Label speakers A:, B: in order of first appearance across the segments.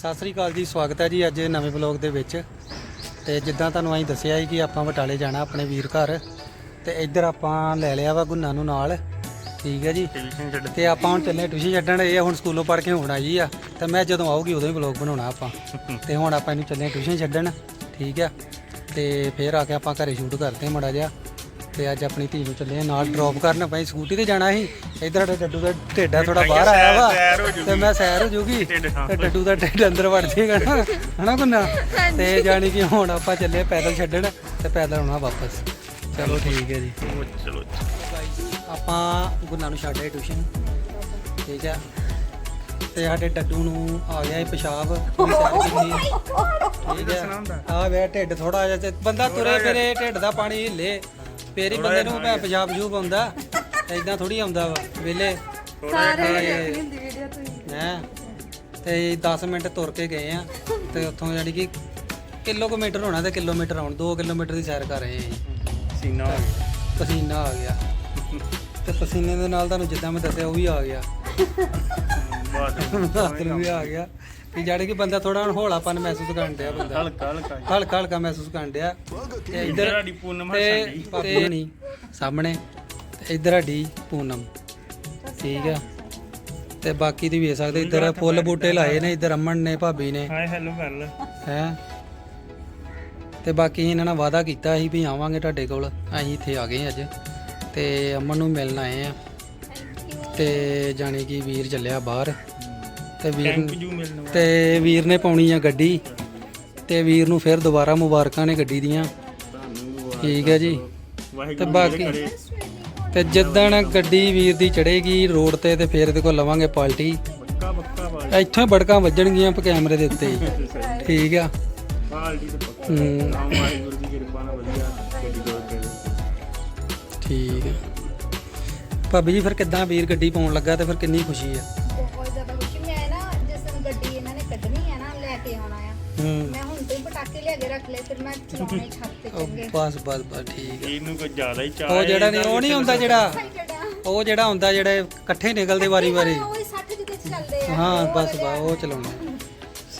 A: ਸਤਿ ਸ੍ਰੀ ਅਕਾਲ ਜੀ ਸਵਾਗਤ ਹੈ ਜੀ ਅੱਜ ਨਵੇਂ ਵਲੌਗ ਦੇ ਵਿੱਚ। ਤੇ ਜਿੱਦਾਂ ਤੁਹਾਨੂੰ ਅਸੀਂ ਦੱਸਿਆ ਸੀ ਕਿ ਆਪਾਂ ਬਟਾਲੇ ਜਾਣਾ ਆਪਣੇ ਵੀਰ ਘਰ। ਤੇ ਇੱਧਰ ਆਪਾਂ ਲੈ ਲਿਆ ਵਾ ਗੁੰਨਾ ਨੂੰ ਨਾਲ। ਠੀਕ ਹੈ ਜੀ। ਤੇ ਆਪਾਂ ਹੁਣ ਚੱਲੇ ਟਿਊਸ਼ਨ ਛੱਡਣ ਇਹ ਹੁਣ ਸਕੂਲੋਂ ਪੜ੍ਹ ਕੇ ਹੁਣ ਆਈ ਆ। ਤੇ ਮੈਂ ਜਦੋਂ ਆਊਗੀ ਉਦੋਂ ਹੀ ਵਲੌਗ ਬਣਾਉਣਾ ਆਪਾਂ। ਤੇ ਹੁਣ ਆਪਾਂ ਇਹਨੂੰ ਚੱਲੇ ਟਿਊਸ਼ਨ ਛੱਡਣ। ਠੀਕ ਆ ਤੇ ਫੇਰ ਆ ਕੇ ਆਪਾਂ ਘਰੇ ਸ਼ੂਟ ਕਰਦੇ ਹਾਂ ਮੜਾ ਜਿਹਾ। ਤੇ ਅੱਜ ਆਪਣੀ ਧੀ ਨੂੰ ਚੱਲੇ ਆ ਨਾਲ ਡ੍ਰੌਪ ਕਰਨ। ਭਾਈ ਸਕੂਟੀ ਤੇ ਜਾਣਾ ਸੀ। ਇੱਧਰ ਸਾਡੇ ਡੱਡੂ ਦਾ ਢੇਡਾ ਥੋੜਾ ਬਾਹਰ ਆਇਆ ਵਾ। ਤੇ ਮੈਂ ਸੈਰ ਹੋ ਜੂਗੀ। ਤੇ ਡੱਡੂ ਦਾ ਢਿੱਡ ਅੰਦਰ ਵੜ ਜਾਏਗਾ ਨਾ। ਹਨਾ ਗੁੰਨਾ ਤੇ ਜਾਣੀ ਕਿ ਹੁਣ ਆਪਾਂ ਚੱਲੇ ਪੈਦਲ ਛੱਡਣ ਤੇ ਪੈਦਲ ਆਉਣਾ ਵਾਪਸ। ਚਲੋ ਠੀਕ ਹੈ ਜੀ।
B: ਚਲੋ
A: ਆਪਾਂ ਗੁੰਨਾ ਨੂੰ ਛੱਡ ਆਏ ਟਿਊਸ਼ਨ ਠੀਕ ਹੈ। ਤੇ ਸਾਡੇ ਡੱਡੂ ਨੂੰ ਆ ਗਿਆ ਇਹ ਪਿਸ਼ਾਬ। ਕੀਤੀ ਠੀਕ ਹੈ। ਆ ਵੇ ਢਿੱਡ ਥੋੜਾ ਜਿਹਾ ਤੇ ਬੰਦਾ ਤੁਰੇ ਫਿਰੇ ਢਿੱਡ ਦਾ ਪਾਣੀ ਹਿੱਲੇ। ਫੇਰ ਹੀ ਬੰਦੇ ਨੂੰ ਭੈ ਪਿਸ਼ਾਬ ਜੂਬ ਆਉਂਦਾ ਐਦਾਂ ਥੋੜੀ ਆਉਂਦਾ ਵਾ ਵੇਲੇ
C: ਸਾਰੇ ਹੁੰਦੀ ਵੀਡੀਓ ਤੁਸੀਂ
A: ਹੈ। ਤੇ 10 ਮਿੰਟ ਤੁਰ ਕੇ ਗਏ ਆ ਤੇ ਉੱਥੋਂ ਜਾਨੀ ਕਿ ਕਿਲੋਮੀਟਰ ਹੋਣਾ ਤੇ ਕਿਲੋਮੀਟਰ ਆਉਣ 2 ਕਿਲੋਮੀਟਰ ਦੀ ਸੈਰ ਕਰ ਰਹੇ ਆ ਜੀ।
B: ਸੀਨਾ ਹੋ ਗਿਆ।
A: ਪਸੀਨਾ ਆ ਗਿਆ। ਤੇ ਪਸੀਨੇ ਦੇ ਨਾਲ ਤੁਹਾਨੂੰ ਜਿੱਦਾਂ ਮੈਂ ਦੱਸਿਆ ਉਹ ਵੀ ਆ ਗਿਆ। ਨੂੰ ਵੀ ਆ ਗਿਆ। ਕਿ ਜਾੜੇ ਕਿ ਬੰਦਾ ਥੋੜਾ ਹੁਣ ਹੌਲਾਪਨ ਮਹਿਸੂਸ ਕਰਨ ਡਿਆ ਬੰਦਾ।
B: ਹਲਕਾ ਹਲਕਾ
A: ਹਲਕਾ ਹਲਕਾ ਮਹਿਸੂਸ ਕਰਨ ਡਿਆ। ਤੇ ਇੱਧਰ
B: ਸਾਡੀ ਪੂਨਮ
A: ਤੇ
B: ਹਸਣ
A: ਤੇ ਨਹੀਂ ਸਾਹਮਣੇ। ਤੇ ਇੱਧਰ ਸਾਡੀ ਪੂਨਮ। ਠੀਕ ਆ। ਤੇ ਬਾਕੀ ਦੀ ਵੇਖ ਸਕਦੇ ਇੱਧਰ ਫੁੱਲ ਬੂਟੇ ਲਾਏ ਨੇ ਇੱਧਰ ਅਮਨ ਨੇ ਭਾਬੀ ਨੇ।
B: ਹਾਏ ਹੈਲੋ ਕਰ ਲੈ।
A: ਹੈ? ਤੇ ਬਾਕੀ ਇਹਨਾਂ ਨਾਲ ਵਾਅਦਾ ਕੀਤਾ ਸੀ ਵੀ ਆਵਾਂਗੇ ਤੁਹਾਡੇ ਕੋਲ। ਅਸੀਂ ਇੱਥੇ ਆ ਗਏ ਅੱਜ। ਤੇ ਅਮਨ ਨੂੰ ਮਿਲਣ ਆਏ ਆ। ਤੇ ਜਾਣੀ ਕਿ ਵੀਰ ਚੱਲਿਆ ਬਾਹਰ ਤੇ ਵੀਰ
B: ਥੈਂਕ ਯੂ ਮਿਲਣ ਵਾਸਤੇ
A: ਤੇ ਵੀਰ ਨੇ ਪਾਉਣੀ ਆ ਗੱਡੀ ਤੇ ਵੀਰ ਨੂੰ ਫਿਰ ਦੁਬਾਰਾ ਮੁਬਾਰਕਾਂ ਨੇ ਗੱਡੀ ਦੀਆਂ।
B: ਤੁਹਾਨੂੰ
A: ਠੀਕ ਹੈ ਜੀ। ਤੇ ਬਾਕੀ- ਤੇ ਜਿੱਦਣ ਗੱਡੀ ਵੀਰ ਦੀ ਚੜੇਗੀ ਰੋਡ ਤੇ ਤੇ ਫਿਰ ਇਹਦੇ ਕੋਲ ਲਵਾਂਗੇ ਪਾਲਟੀ।
B: ਵਾਲ।
A: ਇੱਥੋਂ ਹੀ ਬੜਕਾਂ ਵੱਜਣਗੀਆਂ ਪ ਕੈਮਰੇ ਦੇ ਉੱਤੇ ਹੀ। ਠੀਕ ਆ।
B: ਬਾਲਟੀ ਤੇ ਪੱਕਾ।
A: ਹੂੰ।
B: ਵਾਹਿਗੁਰੂ ਦੀ ਕਿਰਪਾ ਨਾਲ ਵਧੀਆ ਗੱਡੀ ਦੋ ਕੇ
A: ਠੀਕ ਆ। ਭਾਬੀ ਜੀ ਫਿਰ ਕਿੱਦਾਂ ਵੀਰ ਗੱਡੀ ਪਾਉਣ ਲੱਗਾ ਤੇ ਫਿਰ ਕਿੰਨੀ ਖੁਸ਼ੀ ਆ?
C: ਬਹੁਤ ਜ਼ਿਆਦਾ ਖੁਸ਼ੀ। ਮੈਂ ਨਾ ਜਿਸ ਦਿਨ ਗੱਡੀ ਇਹਨਾਂ ਨੇ ਕੱਢਣੀ ਹੈ ਨਾ ਲੈ ਕੇ ਆਉਣਾ ਆ।
A: ਹੂੰ।
C: ਮੈਂ ਹੁਣ ਤੋਂ ਹੀ ਪਟਾਕੇ ਲਿਆ ਕੇ ਰੱਖ ਲਏ ਫਿਰ ਮੈਂ ਚਲਾਉਣੇ ਛੱਤ ਤੇ
A: ਉਹ
C: ਚੰਗੇ।
A: ਬਸ ਬਸ ਬਸ ਠੀਕ
B: ਇਹਨੂੰ ਕੋਈ ਜ਼ਿਆਦਾ ਹੀ ਚਾਹ
A: ਆ ਉਹ ਜਿਹੜਾ ਨਹੀਂ ਉਹ ਨਹੀਂ ਹੁੰਦਾ ਜਿਹੜਾ। ਉਹ ਜਿਹੜਾ ਹੁੰਦਾ ਜਿਹੜੇ ਇਕੱਠੇ ਨਿਕਲਦੇ ਵਾਰੀ ਵਾਰੀ।
C: ਉਹ ਹੀ 60 ਜਿਹਦੇ ਚ ਚੱਲਦੇ ਆ।
A: ਹਾਂ ਬਸ ਬਸ ਉਹ ਚਲਾਉਣਾ।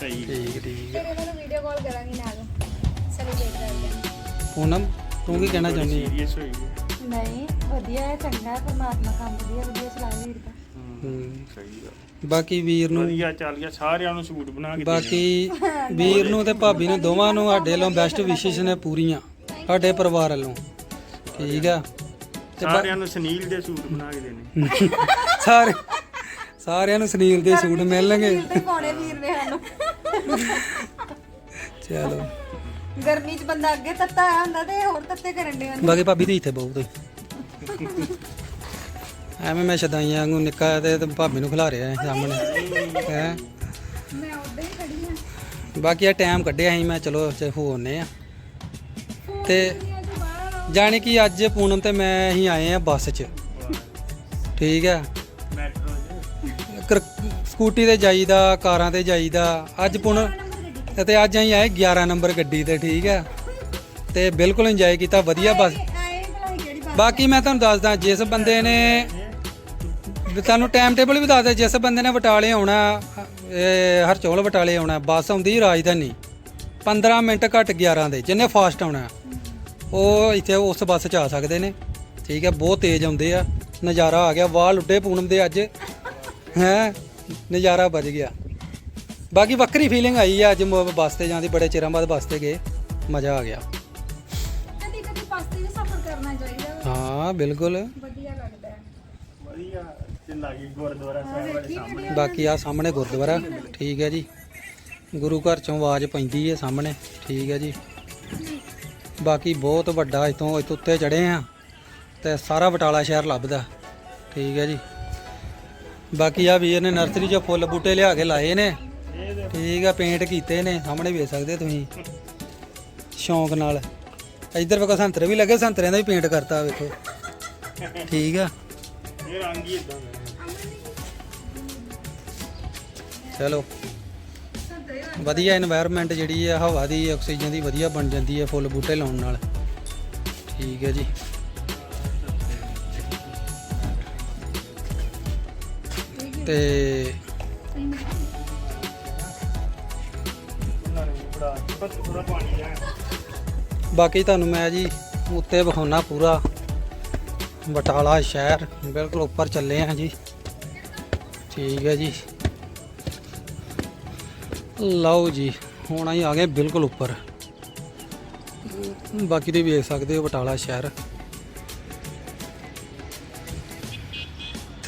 B: ਸਹੀ।
A: ਠੀਕ ਠੀਕ
C: ਫਿਰ ਇਹਨਾਂ ਨੂੰ ਵੀਡੀਓ ਕਾਲ ਕਰਾਂਗੀ ਨਾਲ। ਸੈਲੀਬ੍ਰੇਟ ਕਰਦੇ
A: ਪੂਨਮ ਤੂੰ ਕੀ ਕਹਿਣਾ ਚਾਹੁੰਦੀ ਹੈ
B: ਸੀਰੀਅਸ ਹੋਈ ਹੈ
C: ਨਹੀਂ ਵਧੀਆ ਹੈ ਚੰਗਾ ਹੈ ਪਰਮਾਤਮਾ ਕੰਮ ਵਧੀਆ ਵਧੀਆ ਚਲਾਏ ਵੀਰ ਦਾ
A: ਹੂੰ।
B: ਸਹੀ ਆ
A: ਬਾਕੀ ਵੀਰ ਨੂੰ
B: ਵਧੀਆ ਚੱਲ ਗਿਆ ਸਾਰਿਆਂ ਨੂੰ ਸੂਟ ਬਣਾ ਕੇ
A: ਬਾਕੀ ਵੀਰ ਨੂੰ ਤੇ ਭਾਬੀ ਨੂੰ ਦੋਵਾਂ ਨੂੰ ਸਾਡੇ ਵੱਲੋਂ ਬੈਸਟ ਵਿਸ਼ੇਸ ਨੇ ਪੂਰੀਆਂ ਸਾਡੇ ਪਰਿਵਾਰ ਵੱਲੋਂ। ਠੀਕ ਆ?
B: ਸਾਰਿਆਂ ਨੂੰ ਸੁਨੀਲ ਦੇ ਸੂਟ ਬਣਾ ਕੇ ਦੇਣੇ।
A: ਸਾਰੇ ਸਾਰਿਆਂ ਨੂੰ ਸੁਨੀਲ ਦੇ ਸੂਟ ਮਿਲਣਗੇ।
C: ਤੇ ਪਾਉਣੇ ਵੀਰ ਨੇ ਸਾਨੂੰ।
A: ਚਲੋ।
C: ਗਰਮੀ ਚ ਬੰਦਾ ਅੱਗੇ ਤੱਤਾ ਆਇਆ ਹੁੰਦਾ ਤੇ ਹੋਰ ਤੱਤੇ ਕਰਨ ਦੇ
A: ਬਾਕੀ ਭਾਬੀ ਦੀ ਇੱਥੇ ਬਹੁਤ ਐਵੇਂ ਮੈਂ ਸ਼ਦਾਈਆਂ ਵਾਂਗੂ ਨਿੱਕਾ ਤੇ ਤੇ ਭਾਬੀ ਨੂੰ ਖਿਲਾ ਰਿਹਾ ਸਾਹਮਣੇ। ਹੈ?
C: ਮੈਂ ਉਦਾਂ ਹੀ ਖੜੀ ਹਾਂ।
A: ਬਾਕੀ ਆ ਟਾਈਮ ਕੱਢਿਆ ਸੀ ਮੈਂ ਚਲੋ ਚ ਹੋਣੇ ਆ ਤੇ ਜਾਣੀ ਕਿ ਅੱਜ ਪੂਨਮ ਤੇ ਮੈਂ ਹੀ ਆਏ ਆ ਬੱਸ 'ਚ। ਠੀਕ ਆ
B: ਮੈਟਰੋ
A: ਕਰ- ਸਕੂਟੀ ਤੇ ਜਾਈਦਾ ਕਾਰਾਂ ਤੇ ਜਾਈਦਾ। ਅੱਜ ਪੂਨਮ ਤੇ ਅੱਜ ਅਸੀਂ ਆਏ 11 ਨੰਬਰ ਗੱਡੀ ਤੇ ਠੀਕ ਆ ਤੇ ਬਿਲਕੁਲ ਇੰਜੋਏ ਕੀਤਾ ਵਧੀਆ ਬੱਸ। ਬਾਕੀ ਮੈਂ ਤੁਹਾਨੂੰ ਦੱਸਦਾ, ਜਿਸ ਬੰਦੇ ਨੇ ਤੁਹਾਨੂੰ ਟਾਈਮ ਟੇਬਲ ਵੀ ਦੱਸਦਾ, ਜਿਸ ਬੰਦੇ ਨੇ ਬਟਾਲੇ ਆਉਣਾ, ਇਹ ਹਰਚੌਲ ਬਟਾਲੇ ਆਉਣਾ, ਬੱਸ ਆਉਂਦੀ ਰਾਜਧਾਨੀ 15 ਮਿੰਟ ਘੱਟ 11 ਦੇ ਜਿੰਨੇ ਫਾਸਟ ਆਉਣਾ, ਉਹ ਇੱਥੇ ਉਸ ਬੱਸ 'ਚ ਆ ਸਕਦੇ ਨੇ, ਠੀਕ ਹੈ, ਬਹੁਤ ਤੇਜ਼ ਆਉਂਦੇ ਆ, ਨਜ਼ਾਰਾ ਆ ਗਿਆ, ਵਾਲ ਉੱਡੇ ਪੂਨਮ ਦੇ ਅੱਜ, ਹੈ, ਨਜ਼ਾਰਾ ਵੱਜ ਗਿਆ। ਬਾਕੀ ਵੱਖਰੀ ਫੀਲਿੰਗ ਆਈ ਆ, ਅੱਜ ਮ- ਬੱਸ ਤੇ ਜਾਂਦੀ ਬੜੇ ਚਿਰਾਂ ਬਾਅਦ ਬੱਸ ਤੇ ਗਏ, ਮਜ਼ਾ ਆ ਗਿਆ। ਹਾਂ ਬਿਲਕੁਲ।
C: ਵਧੀਆ ਲੱਗਦਾ ਹੈ।
B: ਵਧੀਆ ਤੇ ਲਾਗੇ ਗੁਰਦੁਆਰਾ ਸਾਹਿਬ ਵਾਲੇ ਸਾਹਮਣੇ।
A: ਬਾਕੀ ਆ ਸਾਹਮਣੇ ਗੁਰਦੁਆਰਾ ਠੀਕ ਹੈ ਜੀ। ਗੁਰੂ ਘਰ ਚੋਂ ਆਵਾਜ਼ ਪੈਂਦੀ ਹੈ ਸਾਹਮਣੇ ਠੀਕ ਹੈ ਜੀ। ਬਾਕੀ ਬਹੁਤ ਵੱਡਾ ਇਥੋਂ ਇਥੋਂ ਉੱਤੇ ਚੜੇ ਆ ਤੇ ਸਾਰਾ ਬਟਾਲਾ ਸ਼ਹਿਰ ਲੱਭਦਾ ਠੀਕ ਹੈ ਜੀ। ਬਾਕੀ ਆ ਵੀਰ ਨੇ ਨਰਸਰੀ 'ਚੋਂ ਫੁੱਲ ਬੂਟੇ ਲਿਆ ਕੇ ਲਾਏ ਨੇ ਠੀਕ ਆ ਪੇਂਟ ਕੀਤੇ ਨੇ ਸਾਹਮਣੇ ਵੇਖ ਸਕਦੇ ਤੁਸੀਂ ਸ਼ੌਂਕ ਨਾਲ। ਇੱਧਰ ਵੇਖੋ ਸੰਤਰੇ ਵੀ ਲੱਗੇ ਸੰਤਰਿਆਂ ਦਾ ਵੀ ਪੇਂਟ ਕਰਤਾ ਵੇਖੋ। ਠੀਕ ਆ।
B: ਇਹ ਰੰਗ ਹੀ ਇਦਾਂ ਦਾ।
A: ਚਲੋ। ਵਧੀਆ এনवायरमेंट ਜਿਹੜੀ ਆ ਹਵਾ ਦੀ ਆਕਸੀਜਨ ਦੀ ਵਧੀਆ ਬਣ ਜਾਂਦੀ ਹੈ ਫੁੱਲ ਬੂਟੇ ਲਾਉਣ ਨਾਲ। ਠੀਕ ਹੈ ਜੀ। ਤੇ ਬਾਕੀ ਤੁਹਾਨੂੰ ਮੈਂ ਜੀ ਉੱਤੇ ਵਿਖਾਉਣਾ ਪੂਰਾ। ਬਟਾਲਾ ਸ਼ਹਿਰ, ਬਿਲਕੁਲ ਉੱਪਰ ਚੱਲੇ ਆ ਜੀ। ਠੀਕ ਹੈ ਜੀ। ਲਓ ਜੀ, ਹੁਣ ਆਈ ਆ ਗਏ ਬਿਲਕੁਲ ਉੱਪਰ। ਬਾਕੀ ਤੁਸੀਂ ਵੇਖ ਸਕਦੇ ਹੋ ਬਟਾਲਾ ਸ਼ਹਿਰ।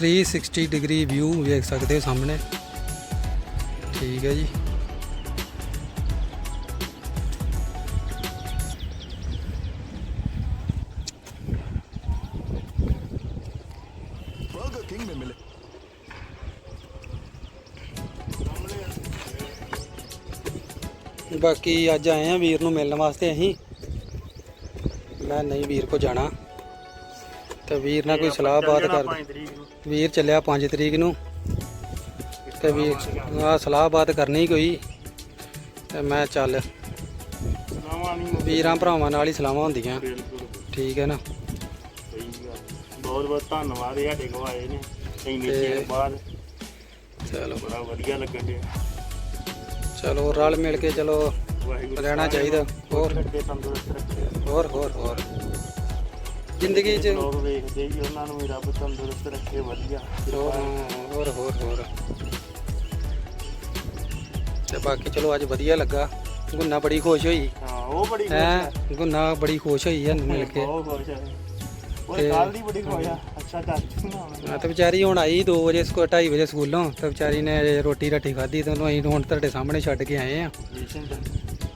A: 360 ਡਿਗਰੀ ਵਿਊ ਵੇਖ ਸਕਦੇ ਹੋ ਸਾਹਮਣੇ। ਠੀਕ ਹੈ ਜੀ। ਬਾਕੀ ਅੱਜ ਆਏ ਆ ਵੀਰ ਨੂੰ ਮਿਲਣ ਵਾਸਤੇ ਅਸੀਂ। ਮੈਂ ਨਹੀਂ ਵੀਰ ਕੋ ਜਾਣਾ। ਤੇ ਵੀਰ ਨਾਲ ਕੋਈ ਸਲਾਹ ਬਾਤ ਕਰ
B: 5 ਤਰੀਕ ਨੂੰ।
A: ਵੀਰ ਚੱਲਿਆ 5 ਤਰੀਕ ਨੂੰ। ਤੇ ਵੀਰ ਆ ਸਲਾਹ ਬਾਤ ਕਰਨੀ ਕੋਈ। ਤੇ ਮੈਂ ਚੱਲ। ਵੀਰਾਂ ਭਰਾਵਾਂ ਨਾਲ ਹੀ ਸਲਾਹਾਂ ਹੁੰਦੀਆਂ। ਠੀਕ ਹੈ ਨਾ?
B: ਬਹੁਤ ਬਹੁਤ ਧੰਨਵਾਦ ਸਾਡੇ ਕੋਲ ਆਏ ਨੇ। ਇੰਨੇ ਚਿਰ ਬਾਅਦ।
A: ਚਲੋ।
B: ਬੜਾ ਵਧੀਆ ਲੱਗਣ ਡਿਆ।
A: ਚਲੋ ਰਲ ਮਿਲ ਕੇ ਚਲੋ ਰਹਿਣਾ ਚਾਹੀਦਾ। ਹੋਰ। ਹੋਰ ਹੋਰ ਹੋਰ। ਜ਼ਿੰਦਗੀ 'ਚ
B: ਲੋਕ ਵੇਖਦੇ ਹੀ ਉਹਨਾਂ ਨੂੰ ਵੀ ਰੱਬ ਤੰਦਰੁਸਤ ਰੱਖੇ ਵਧੀਆ।
A: ਹੋਰ ਹੋਰ ਹੋਰ ਹੋਰ। ਤੇ ਬਾਕੀ ਚਲੋ ਅੱਜ ਵਧੀਆ ਲੱਗਾ। ਗੁੰਨਾ ਬੜੀ ਖੁਸ਼ ਹੋਈ।
B: ਹਾਂ ਉਹ ਬੜੀ ਖੁਸ਼
A: ਹੈ?
B: ਹੈ
A: ਗੁੰਨਾ ਬੜੀ ਖੁਸ਼ ਹੋਈ ਹੈ ਮਿਲ ਕੇ।
B: ਬਹੁਤ ਖੁਸ਼ ਹੈ ਉਹ
A: ਤੇ-
B: ਕੱਲ ਦੀ ਬੜੀ ਖੁਸ਼ ਆ। ਅੱਛਾ ਚਾਚੀ ਨਾ
A: ਮੈਂ ਤੇ ਵਿਚਾਰੀ ਹੁਣ ਆਈ 2 ਵਜੇ ਸਕੋ 2:30 ਵਜੇ ਸਕੂਲੋਂ ਤੇ ਵਿਚਾਰੀ ਨੇ ਰੋਟੀ ਰੱਟੀ ਖਾਧੀ ਤੇ ਉਹਨੂੰ ਅਸੀਂ ਹੁਣ ਤੁਹਾਡੇ ਸਾਹਮਣੇ ਛੱਡ ਕੇ ਆਏ ਆ।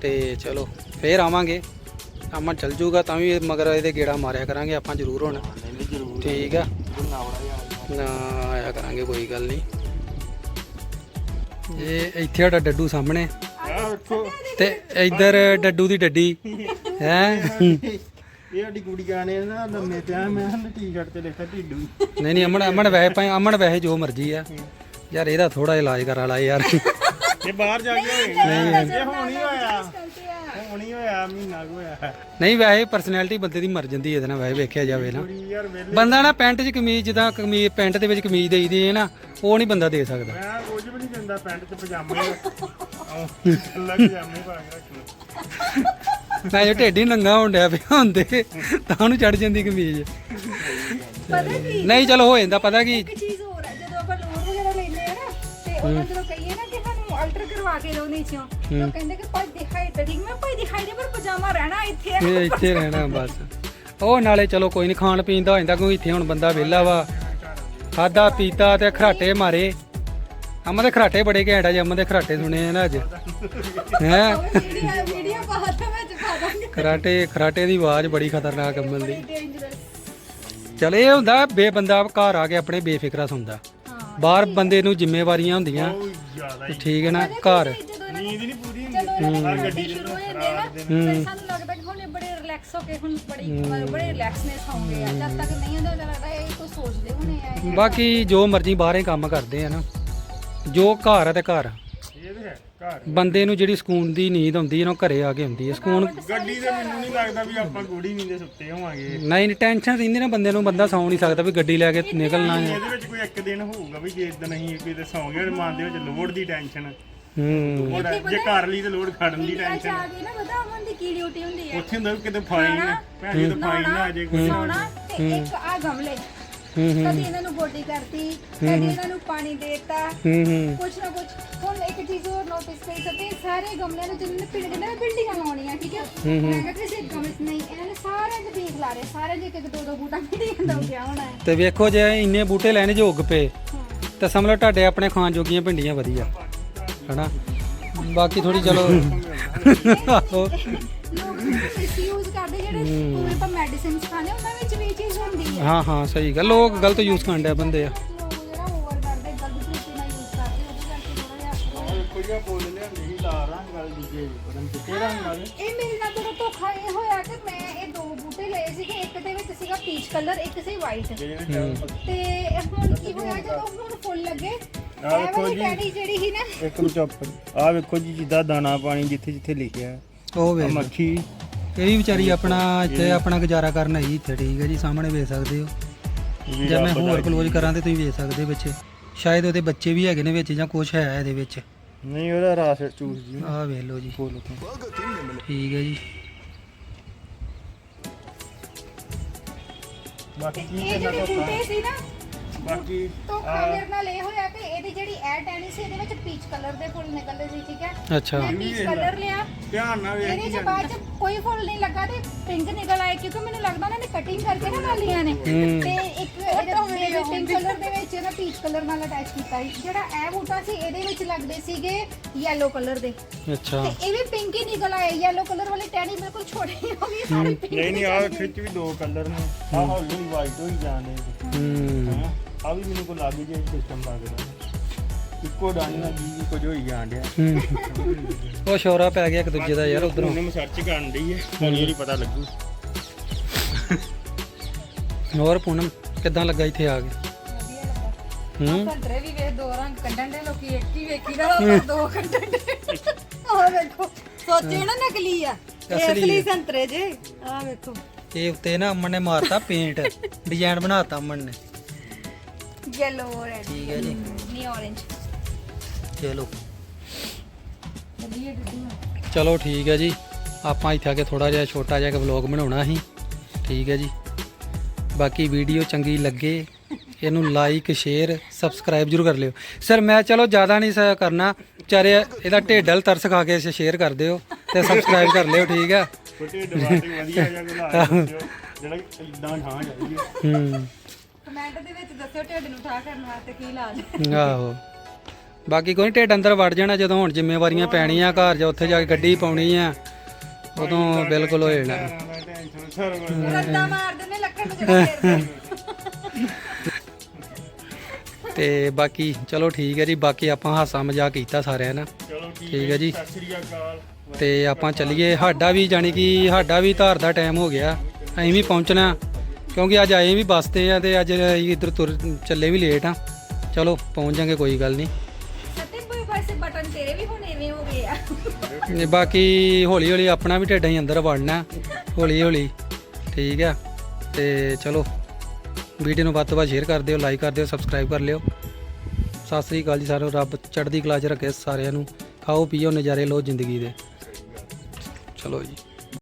A: ਤੇ ਚਲੋ ਫੇਰ ਆਵਾਂਗੇ। ਅਮਨ ਚੱਲ ਜੂਗਾ ਤਾਂ ਵੀ ਮਗਰ ਇਹਦੇ ਗੇੜਾ ਮਾਰਿਆ ਕਰਾਂਗੇ ਆਪਾਂ ਜ਼ਰੂਰ ਹੁਣ।
B: ਨਹੀਂ ਨਹੀਂ ਜ਼ਰੂਰ।
A: ਠੀਕ ਆ।
B: ਗੁੰਨਾ ਬੜਾ ਯਾਰ।
A: ਨਾ ਆਇਆ ਕਰਾਂਗੇ ਕੋਈ ਗੱਲ ਨਹੀਂ। ਇਹ ਇੱਥੇ ਸਾਡਾ ਡੱਡੂ ਸਾਹਮਣੇ।
B: ਆ ਵੇਖੋ
A: ਤੇ ਇੱਧਰ ਡੱਡੂ ਦੀ ਡੱਡੀ। ਹੈ।
B: ਇਹ ਸਾਡੀ ਕੁੜੀਆਂ ਨੇ ਨਾ ਲੰਮੇ ਪਿਆ ਮੈਂ ਨਾ ਟੀ-ਸ਼ਰਟ ਤੇ ਲਿਖਿਆ ਢਿੱਡੂ।
A: ਨਹੀਂ ਨਹੀਂ ਅਮਨ ਅਮਨ ਵੈਸੇ ਭਾਵੇਂ ਅਮਨ ਵੈਸੇ ਜੋ ਮਰਜ਼ੀ ਆ। ਯਾਰ ਇਹਦਾ ਥੋੜਾ ਇਲਾਜ ਕਰਾ ਲਾ ਯਾਰ।
B: ਇਹ ਬਾਹਰ ਜਾ ਕੇ ਹੋਏਗਾ। ਇਹ ਹੁਣ ਹੀ ਹੋਇਆ। ਹੁਣ ਹੀ ਹੋਇਆ ਮਹੀਨਾ ਕੁ ਹੋਇਆ।
A: ਨਹੀਂ ਵੈਸੇ ਪਰਸਨੈਲਿਟੀ ਬੰਦੇ ਦੀ ਮਰ ਜਾਂਦੀ ਇਹਦੇ ਨਾਲ ਵੈਸੇ ਵੇਖਿਆ ਜਾਵੇ ਨਾ।
B: ਕੁੜੀ ਯਾਰ ਵੇਲੇ
A: ਬੰਦਾ ਨਾ ਪੈਂਟ 'ਚ ਕਮੀਜ਼ ਜਿੱਦਾਂ ਕਮੀਜ਼ ਪੈਂਟ ਦੇ ਵਿੱਚ ਕਮੀਜ਼ ਦੇਈਦੀ ਹੈ ਨਾ ਉਹ ਨਹੀਂ ਬੰਦਾ ਦੇ ਸਕਦਾ।
B: ਮੈਂ ਕੁਝ ਵੀ ਨਹੀਂ ਦਿੰਦਾ ਪੈਂਟ ਤੇ ਪਜਾਮੇ। ਲੱਗ ਪਜਾਮੇ ਪਾ ਕੇ ਰੱਖਣਾ
A: ਮੈਂ ਜੋ ਢੇਡੀ ਨੰਗਾ ਹੋਣ ਡਿਆ ਪਿਆ ਹੁੰਦੇ ਤਾਂ ਉਹਨੂੰ ਚੜ ਜਾਂਦੀ ਕਮੀਜ਼।
C: ਪਤਾ ਕੀ?
A: ਨਹੀਂ ਚਲੋ ਹੋ ਜਾਂਦਾ ਪਤਾ ਕੀ?
C: ਇੱਕ ਚੀਜ਼ ਹੋਰ ਹੈ ਜਦੋਂ ਆਪਾਂ ਲੋਨ ਵਗੈਰਾ ਲੈਂਦੇ ਆ ਨਾ ਤੇ ਉਹਨਾਂ ਜਦੋਂ ਕਹੀਏ ਨਾ ਕਿ ਸਾਨੂੰ ਅਲਟਰ ਕਰਵਾ ਕੇ ਦਿਓ ਨੀਚੋਂ ਤੇ ਉਹ ਕਹਿੰਦੇ ਕਿ ਭਾਈ ਦਿਖਾਈ ਤੇ ਠੀਕ ਮੈਂ ਭਾਈ ਦਿਖਾਈ ਦੇ ਪਰ ਪਜਾਮਾ ਰਹਿਣਾ ਇੱਥੇ ਆ।
A: ਇਹ ਇੱਥੇ ਰਹਿਣਾ ਬਸ। ਉਹ ਨਾਲੇ ਚਲੋ ਕੋਈ ਨਹੀਂ ਖਾਣ ਪੀਣ ਦਾ ਹੋ ਜਾਂਦਾ ਕਿਉਂਕਿ ਇੱਥੇ ਹੁਣ ਬੰਦਾ ਵਿਹਲਾ ਵਾ। ਖਾਦਾ ਪੀਤਾ ਤੇ ਖਰਾਟੇ ਮਾਰੇ। ਅਮਨ ਦੇ ਖਰਾਟੇ ਬੜੇ ਘੈਂਟ ਆ ਜੀ ਅਮਨ ਦੇ ਖਰਾਟੇ ਸੁਣੇ ਆ ਨਾ ਅੱਜ। ਹੈ?
C: ਵੀਡੀਓ ਵੀਡੀਓ ਵਿੱਚ ਪਾ ਦਾਂਗੇ
A: ਖਰਾਟੇ ਖਰਾਟੇ ਦੀ ਆਵਾਜ਼ ਬੜੀ ਖਤਰਨਾਕ ਅਮਨ ਦੀ। ਚਲ ਇਹ ਹੁੰਦਾ ਬੇ ਬੰਦਾ ਘਰ ਆ ਕੇ ਆਪਣੇ ਬੇਫਿਕਰਾ
C: ਹਾਂ।
A: ਬਾਹਰ ਬੰਦੇ ਨੂੰ ਜ਼ਿੰਮੇਵਾਰੀਆਂ ਹੁੰਦੀਆਂ
B: ਹੀ।
A: ਠੀਕ ਹੈ ਨਾ ਘਰ।
B: ਨੀਂਦ ਨਹੀਂ ਪੂਰੀ ਹੁੰਦੀ।
C: ਜਦੋਂ ਇਹਨਾਂ
B: ਹਰ
C: ਦੇ
B: ਗੱਡੀ
C: ਗੱਡੀ
B: ਦੇ
C: ਸ਼ੁਰੂ ਹੋ
B: ਵਿੱਚ
C: ਜਾਂਦੇ ਨਾ
B: ਰਾਤ
C: ਫਿਰ ਸਾਨੂੰ ਲੱਗਦਾ ਕਿ ਹੁਣ ਇਹ ਬੜੇ ਰਿਲੈਕਸ ਹੋ ਕੇ ਹੁਣ ਬੜੀ ਬੜੇ ਰਿਲੈਕਸਨੈਸ ਹੋਣਗੇ ਆ। ਜਦ ਤੱਕ ਨਹੀਂ ਹੁੰਦਾ ਤਾਂ ਲੱਗਦਾ ਇਹ ਕੁਝ ਸੋਚਦੇ ਹੋਣੇ ਆ ਇਹ।
A: ਬਾਕੀ ਜੋ ਮਰਜ਼ੀ ਬਾਹਰੇ ਕੰਮ ਕਰਦੇ ਆ ਨਾ ਜੋ ਘਰ ਆ ਤੇ ਘਰ। ਆ। ਬੰਦੇ ਨੂੰ ਜਿਹੜੀ ਸਕੂਨ ਦੀ ਨੀਂਦ ਹੁੰਦੀ ਹੈ ਨਾ ਉਹ ਘਰੇ ਆ ਕੇ ਹੁੰਦੀ ਹੈ। ਸਕੂਨ
B: ਗੱਡੀ ਦੇ ਮੈਨੂੰ ਨਹੀਂ ਲੱਗਦਾ ਵੀ ਆਪਾਂ ਗੋੜੀ ਨਹੀਂ ਦੇ ਸੁੱਤੇ ਹੋਵਾਂਗੇ।
A: ਨਹੀਂ ਟੈਨਸ਼ਨ ਰਹਿੰਦੀ ਨਾ ਬੰਦੇ ਨੂੰ ਬੰਦਾ ਸੌਂ ਨਹੀਂ ਸਕਦਾ ਵੀ ਗੱਡੀ ਲੈ ਕੇ ਨਿਕਲਣਾ ਹੈ।
B: ਇਹਦੇ ਵਿੱਚ ਕੋਈ ਇੱਕ ਦਿਨ ਹੋਊਗਾ ਵੀ ਜੇ ਇਦਾਂ ਨਹੀਂ ਕੋਈ ਤੇ ਸੌਂ ਗਏ ਮਨ ਦੇ ਵਿੱਚ ਲੋਡ ਦੀ ਟੈਨਸ਼ਨ।
A: ਹੂੰ।
B: ਜੇ ਘਰ ਲਈ ਤੇ ਲੋਡ ਖੜਨ ਦੀ ਟੈਨਸ਼ਨ
C: ਆ ਗਈ ਨਾ ਪਤਾ ਅਮਨ ਦੀ ਕੀ ਡਿਊਟੀ ਹੁੰਦੀ ਹੈ।
B: ਉੱਥੇ ਹੁੰਦਾ ਵੀ ਕਿਤੇ ਫਾਈਨ ਭੈਣ ਤਾਂ ਫਾਈਨ ਨਾ ਆ ਜੇ ਕੋਈ।
C: ਸੌਣਾ ਤੇ ਇੱਕ ਆ ਗਮਲੇ। ਕਦੀ ਇਹਨਾਂ ਨੂੰ ਬੋਡੀ ਕਰਤੀ ਕਦੀ ਇਹਨਾਂ ਨੂੰ ਪਾਣੀ ਦੇਤਾ।
A: ਹੂੰ ਹੂੰ।
C: ਕੁਛ ਨਾ ਕੁਛ ਹੁਣ ਇੱਕ ਚੀਜ਼ ਹੋਰ ਨੋਟਿਸ ਕਰੀ ਸਕਦੇ ਸਾਰੇ ਗਮਲਿਆਂ ਨੂੰ ਜਿੰਨੇ ਪਿੰਡ ਦੇ ਨਾ ਬਿਲਡਿੰਗਾਂ ਲਾਉਣੀਆਂ ਠੀਕ ਹੈ ਮੈਂ ਕਿਹਾ ਕਿਸੇ ਗਮਲੇ 'ਚ ਨਹੀਂ ਇਹਨਾਂ ਨੇ ਸਾਰਿਆਂ 'ਚ ਬੀਜ ਲਾ ਰਹੇ ਸਾਰਿਆਂ 'ਚ ਇੱਕ ਇੱਕ ਦੋ ਦੋ ਬੂਟਾ ਬਿਲਡਿੰਗ ਦਾ ਗਿਆ ਹੋਣਾ ਹੈ?
A: ਤੇ ਵੇਖੋ ਜੇ ਇੰਨੇ ਬੂਟੇ ਲੈਣੇ ਜੇ ਉੱਗ ਪਏ ਤਾਂ ਸਮਝ ਲਓ ਤੁਹਾਡੇ ਆਪਣੇ ਖਾਣ ਜੋਗੀਆਂ ਭਿੰਡੀਆਂ ਵਧੀਆ ਹਨਾ? ਬਾਕੀ ਥੋੜੀ ਚਲੋ।
C: ਲੋਕ ਮਿਸਯੂਜ਼ ਕਰਦੇ ਜਿਹੜੇ ਕੋਈ ਆਪਾਂ ਮੈਡੀਸਿਨਸ ਖਾਣੇ ਉਹਨਾਂ ਵਿੱਚ ਹੈ
A: ਹਾਂ ਹਾਂ ਸਹੀ ਗੱਲ। ਲੋਕ ਗਲਤ ਯੂਜ਼ ਕਰਨ ਡਿਆ ਬੰਦੇ ਆ।
C: ਲੋਕ ਜਿਹੜਾ ਓਵਰ ਕਰਦੇ ਗਲਤ ਤਰੀਕੇ ਨਾਲ ਯੂਜ਼ ਕਰਦੇ ਉਹਦੇ ਕਰਕੇ ਥੋੜਾ ਜਿਹਾ
B: ਕੋਈ ਜਿਹਾ ਬੋਲ ਲਿਆਂਦੀ ਸੀ ਲਾ ਰੰਗ ਵਾਲੀ ਦੂਜੇ ਪਤਾ ਨਹੀਂ ਕਿਹੜੇ ਰੰਗ ਵਾਲੇ
C: ਇਹ ਮੇਰੇ ਨਾਲ ਥੋੜਾ ਧੋਖਾ ਇਹ ਹੋਇਆ ਕਿ ਮੈਂ ਇਹ ਦੋ ਬੂਟੇ ਲਏ ਸੀਗੇ ਇੱਕ ਦੇ ਵਿੱਚ ਸੀਗਾ ਪੀਚ ਕਲਰ ਇੱਕ ਸੀ ਵਾਈਟ ਤੇ ਹੁਣ ਕੀ ਹੋਇਆ ਜਦੋਂ ਹੁਣ ਫੁੱਲ ਲੱਗੇ
B: ਆਹ
C: ਇਹ
B: ਵੇਖੋ ਜੀ।
C: ਜਿਹੜੀ ਸੀ ਨਾ।
B: ਇੱਕ ਨੂੰ ਚੁੱਪ। ਆਹ ਵੇਖੋ ਜੀ ਜਿੱਦਾਂ ਦਾਣਾ ਪਾਣੀ ਜਿੱਥੇ ਜਿੱਥੇ ਲਿਖਿਆ। ਹੈ।
A: ਉਹ ਵੇਖ
B: ਮੱਖੀ।
A: ਇਹ ਵੀ ਵਿਚਾਰੀ ਆਪਣਾ ਇੱਥੇ ਆਪਣਾ ਗੁਜ਼ਾਰਾ ਕਰਨ ਆਈ ਇੱਥੇ ਠੀਕ ਹੈ ਜੀ ਸਾਹਮਣੇ ਵੇਖ ਸਕਦੇ ਹੋ। ਜੇ ਮੈਂ ਹੋਰ ਕਲੋਜ਼ ਕਰਾਂ ਤੇ ਤੁਸੀਂ ਵੇਖ ਸਕਦੇ ਵਿੱਚ ਸ਼ਾਇਦ ਉਹਦੇ ਬੱਚੇ ਵੀ ਹੈਗੇ ਨੇ ਵਿੱਚ ਜਾਂ ਕੁਝ ਹੈ ਇਹਦੇ ਵਿੱਚ।
B: ਨਹੀਂ ਉਹਦਾ ਰਾਸ ਚੂਸ ਜੀ।
A: ਆਹ ਵੇਖ ਲਓ ਜੀ। ਠੀਕ ਹੈ ਜੀ।
B: ਬਾਕੀ ਕੀ
C: ਇਹ
B: ਕਰਨਾ
C: ਜਿਹੜੇ ਬੂਟੇ ਸੀ ਨਾ
B: ਬਾਕੀ
C: ਧੋਖਾ ਮੇਰੇ ਨਾਲ ਇਹ ਹੋਇਆ ਕਿ ਇਹਦੀ ਜਿਹੜੀ ਐ ਟੈਨੀ ਸੀ ਇਹਦੇ ਵਿੱਚ ਪੀਚ ਕਲਰ ਦੇ ਫੁੱਲ ਨਿਕਲਦੇ ਸੀ ਠੀਕ ਹੈ?
A: ਅੱਛਾ।
C: ਮੈਂ ਪੀਚ ਕਲਰ ਲਿਆ।
B: ਧਿਆਨ ਨਾਲ ਵੇਖ
C: ਇਹਦੇ ਚ ਬਾਅਦ ਚ ਕੋਈ ਫੁੱਲ ਨਹੀਂ ਲੱਗਾ ਤੇ ਪਿੰਕ ਨਿਕਲ ਆਏ ਕਿਉਂਕਿ ਮੈਨੂੰ ਲੱਗਦਾ ਉਹਨਾਂ ਨੇ ਕਟਿੰਗ ਕਰਕੇ ਨਾ ਨਾਲੀਆਂ ਨੇ।
A: ਹੂੰ।
C: ਤੇ ਇੱਕ ਇਹਦੇ ਪਿੰਕ ਕਲਰ ਦੇ। ਵਿੱਚ ਨਾ ਪੀਚ ਕਲਰ ਨਾਲ ਅਟੈਚ ਕੀਤਾ ਸੀ। ਜਿਹੜਾ ਇਹ ਬੂਟਾ ਸੀ ਇਹਦੇ ਵਿੱਚ ਲੱਗਦੇ ਸੀਗੇ ਯੈਲੋ ਕਲਰ ਦੇ।
A: ਅੱਛਾ।
C: ਤੇ ਇਹ ਵੀ ਪਿੰਕ ਹੀ ਨਿਕਲ ਆਏ ਯੈਲੋ ਕਲਰ ਵਾਲੀ ਟੈਨੀ ਬਿਲਕੁਲ ਛੋਟੀ ਹੋ ਗਈ ਸਾਰੀ pink
B: ਨਹੀਂ ਨਹੀਂ ਆ। ਖਿੱਚ ਵੀ ਦੋ ਕਲਰ ਨੇ। ਆ ਹੌਲੀ ਵਾਈਟ ਹੋਈ ਜਾਂਦੇ
A: ਹੂੰ?
B: ਆ ਵੀ ਮੈਨੂੰ ਕੋ ਲੱਗ ਜੇ ਸਿਸਟਮ ਲੱਗਦਾ ਇੱਕੋ ਡਾਣੀ ਨਾਲ ਜੀ ਕੁਝ ਹੋਈ ਜਾਣ ਡਿਆ।
A: ਉਹ ਸ਼ੋਰਾ ਪੈ ਗਿਆ ਇੱਕ ਦੂਜੇ ਦਾ ਯਾਰ ਉਧਰੋਂ।
B: ਉਹਨੇ ਮੈਂ ਸਰਚ ਕਰਨ ਡਈ ਹੈ ਹੌਲੀ ਹੌਲੀ ਪਤਾ ਲੱਗੂ।
A: ਹੋਰ ਪੂਨਮ ਕਿੱਦਾਂ ਲੱਗਾ ਇੱਥੇ ਆ ਕੇ?
C: ਵਧੀਆ ਲੱਗਾ।
A: ਹੂੰ।
D: ਸੰਤਰੇ ਵੀ ਵੇਖ ਦੋ ਰੰਗ ਕੱਢਣ ਦੇ ਲੋਕੀ ਇੱਕ ਹੀ ਵੇਖੀ ਦਾ ਦੋ ਕੱਢਣ ਦੇ ਆਹ ਵੇਖੋ ਸੋਚੇ ਨਾ ਨਕਲੀ ਆ। ਇਹ
A: ਅਸਲੀ ਆ।
D: ਸੰਤਰੇ ਜੇ। ਆਹ ਵੇਖੋ।
A: ਇਹ ਉੱਤੇ ਨਾ ਅਮਨ ਨੇ ਮਾਰਤਾ ਪੇਂਟ ਡਿਜ਼ਾਈਨ ਬਣਾਤਾ ਅਮਨ ਨੇ।
C: ਯੈਲੋ ਰੈਡ
A: ਠੀਕ ਹੈ ਜੀ।
C: ਨੀ orange.
A: ਚਲੋ।
D: ਵਧੀਆ
A: ਚਲੋ ਠੀਕ ਹੈ ਜੀ। ਆਪਾਂ ਇੱਥੇ ਆ ਕੇ ਥੋੜਾ ਜਿਹਾ ਛੋਟਾ ਜਿਹਾ ਇੱਕ ਵਲੌਗ ਬਣਾਉਣਾ ਸੀ। ਠੀਕ ਹੈ ਜੀ। ਬਾਕੀ ਵੀਡੀਓ ਚੰਗੀ ਲੱਗੇ ਇਹਨੂੰ ਲਾਈਕ ਸ਼ੇਅਰ ਸਬਸਕ੍ਰਾਈਬ ਜਰੂਰ ਕਰ ਲਿਓ। ਸਰ ਮੈਂ ਚਲੋ ਜ਼ਿਆਦਾ ਨਹੀਂ ਸ- ਕਰਨਾ। ਵਿਚਾਰੇ ਇਹਦਾ ਢੇਡਲ ਤਰਸ ਖਾ ਕੇ ਸ਼ੇਅਰ ਕਰ ਦਿਓ ਤੇ ਸਬਸਕ੍ਰਾਈਬ ਕਰ ਲਿਓ ਠੀਕ ਆ
B: ਛੋਟੇ ਡਬਾਟੇ ਵਧੀਆ ਜਿਹਾ ਬਣਾ ਦਿਓ, ਜਿਹੜਾ ਇਦਾਂ ਠਾਂ ਜਾਈਏ
A: ਹੂੰ।
D: ਕਮੈਂਟ ਦੇ ਵਿੱਚ ਦੱਸਿਓ ਢਿੱਡ ਨੂੰ ਠਾ ਕਰਨ ਵਾਸਤੇ ਕੀ ਇਲਾਜ
A: ਆਹੋ। ਬਾਕੀ ਕੋਈ ਨੀ, ਢਿੱਡ ਅੰਦਰ ਵੜ ਜਾਣਾ ਜਦੋਂ ਹੁਣ ਜ਼ਿੰਮੇਵਾਰੀਆਂ ਪੈਣੀਆਂ ਘਰ ਜਾ ਉੱਥੇ ਜਾ ਕੇ ਗੱਡੀ ਪਾਉਣੀ ਆ ਉਦੋਂ ਬਿਲਕੁਲ ਹੋ ਜਾਣਾ।
B: ਟੈਨਸ਼ਨ ਸਰਵ
D: ਰੱਦਾ ਮਾਰ ਦਿੰਦੇ ਲੱਕੜ ਨੂੰ ਜਿਹੜਾ ਫੇਰਦੇ।
A: ਤੇ ਬਾਕੀ ਚਲੋ ਠੀਕ ਹੈ ਜੀ ਬਾਕੀ ਆਪਾਂ ਹਾਸਾ ਮਜ਼ਾਕ ਕੀਤਾ ਸਾਰਿਆਂ ਨਾਲ।
B: ਚਲੋ ਠੀਕ
A: ਠੀਕ ਹੈ ਜੀ।
B: ਸਤਿ ਸ੍ਰੀ ਅਕਾਲ।
A: ਤੇ ਆਪਾਂ ਚੱਲੀਏ ਸਾਡਾ ਵੀ ਜਾਣੀ ਕਿ ਸਾਡਾ ਵੀ ਧਾਰ ਦਾ ਟਾਈਮ ਹੋ ਗਿਆ। ਅਸੀਂ ਵੀ ਪਹੁੰਚਣਾ। ਕਿਉਂਕਿ ਅੱਜ ਆਏ ਵੀ ਬੱਸ ਤੇ ਆ ਤੇ ਅੱਜ ਇੱਧਰ ਤੁਰ ਚੱਲੇ ਵੀ ਲੇਟ ਆ। ਚਲੋ ਪਹੁੰਚ ਜਾਾਂਗੇ ਕੋਈ ਗੱਲ ਨਹੀਂ।
C: ਸੱਤੇ ਕੋਈ ਪਾਸੇ ਬਟਨ ਤੇਰੇ ਵੀ ਹੁਣ ਐਵੇਂ ਹੋ ਗਏ ਆ।
A: ਤੇ ਬਾਕੀ ਹੌਲੀ ਹੌਲੀ ਆਪਣਾ ਵੀ ਢਿੱਡ ਹੀ ਅੰਦਰ ਵੜਨਾ ਹੌਲੀ ਹੌਲੀ ਠੀਕ ਆ। ਤੇ ਚਲੋ ਵੀਡੀਓ ਨੂੰ ਵੱਧ ਤੋਂ ਵੱਧ ਸ਼ੇਅਰ ਕਰ ਦਿਓ ਲਾਈਕ ਕਰ ਦਿਓ ਸਬਸਕ੍ਰਾਈਬ ਕਰ ਲਿਓ। ਸਤਿ ਸ੍ਰੀ ਅਕਾਲ ਜੀ ਸਾਰਿਆਂ ਨੂੰ ਰੱਬ ਚੜ੍ਹਦੀ ਕਲਾ 'ਚ ਰੱਖੇ ਸਾਰਿਆਂ ਨੂੰ। ਖਾਓ ਪੀਓ ਨਜ਼ਾਰੇ ਲਓ ਜ਼ਿੰਦਗੀ ਦੇ। ਚਲੋ ਜੀ।